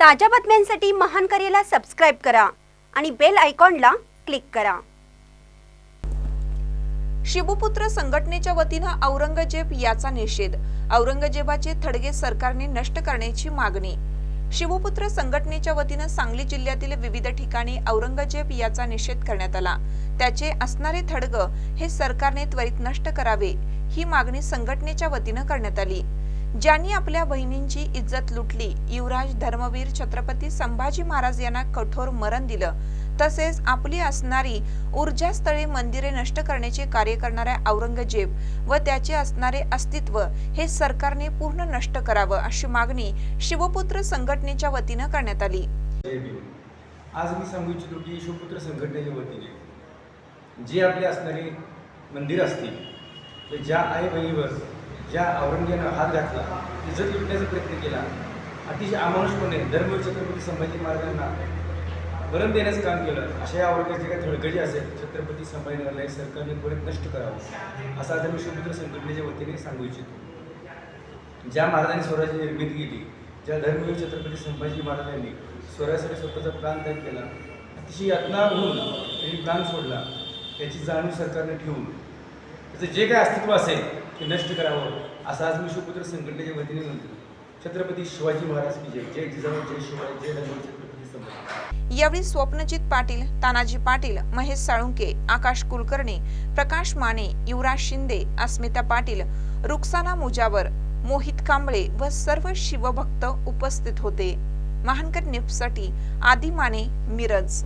ताज्या बातम्यांसाठी महान करेला सबस्क्राईब करा आणि बेल आयकॉनला क्लिक करा. शिवपुत्र संघटनेच्या वतीनं औरंगजेब याचा निषेध. औरंगजेबाचे थडगे सरकारने नष्ट करण्याची मागणी. शिवपुत्र संघटनेच्या वतीनं सांगली जिल्ह्यातील विविध ठिकाणी औरंगजेब याचा निषेध करण्यात आला. त्याचे असणारे थडग हे सरकारने त्वरित नष्ट करावे ही मागणी संघटनेच्या वतीनं करण्यात आली. ज्यांनी आपल्या बहिणींची इज्जत लुटली युवराज धर्मवीर छत्रपती संभाजी महाराज यांना कठोर मरण दिलं. तसेच आपली असणारी ऊर्जास्थळे मंदिरे नष्ट करण्याचे कार्य करणाऱ्या औरंगजेब व त्याचे असणारे अस्तित्व हे सरकारने पूर्ण नष्ट करावं अशी मागणी शिवपुत्र संघटनेच्या वतीनं करण्यात आली. आज मी सांगू इच्छितो की शिवपुत्र संघटनेच्या वतीने जे आपले असणारे मंदिर असतील ज्या आई बहिणीवर ज्या औरंगजेबानं हात घातला इज्जत लुटण्याचा प्रयत्न केला. अतिशय अमानुषपणे धर्मवीर छत्रपती संभाजी महाराजांना वरण देण्याचं काम केलं. अशा या औरंगजेब काही थळगडी असेल छत्रपती संभाजीनगरला हे सरकारने त्वरित नष्ट करावं असं आता आम्ही शिवपुत्र संघटनेच्या वतीने सांगू इच्छितो. ज्या महाराजांनी स्वराज्य निर्मिती केली ज्या धर्मवीर छत्रपती संभाजी महाराजांनी स्वराज्यासाठी स्वतःचा प्राण त्याग केला अतिशय यातना होऊन त्यांनी प्राण सोडला. याची जाणीव सरकारने ठेवून त्याचं जे काय अस्तित्व असेल ते नष्ट करावं असं आज मी शिवपुत्र संघटनेच्या वतीने म्हणतो. छत्रपती शिवाजी महाराज की जय. जय जिजाऊ जय शिवाजी जय धर्मवीर छत्रपती संभाजी. यावेळी स्वप्नजित पाटील तानाजी पाटील महेश साळुंके आकाश कुलकर्णी प्रकाश माने युवराज शिंदे अस्मिता पाटील रुक्साना मुजावर मोहित कांबळे व सर्व शिवभक्त उपस्थित होते. महानकर न्यूजसाठी आदि माने मिरज.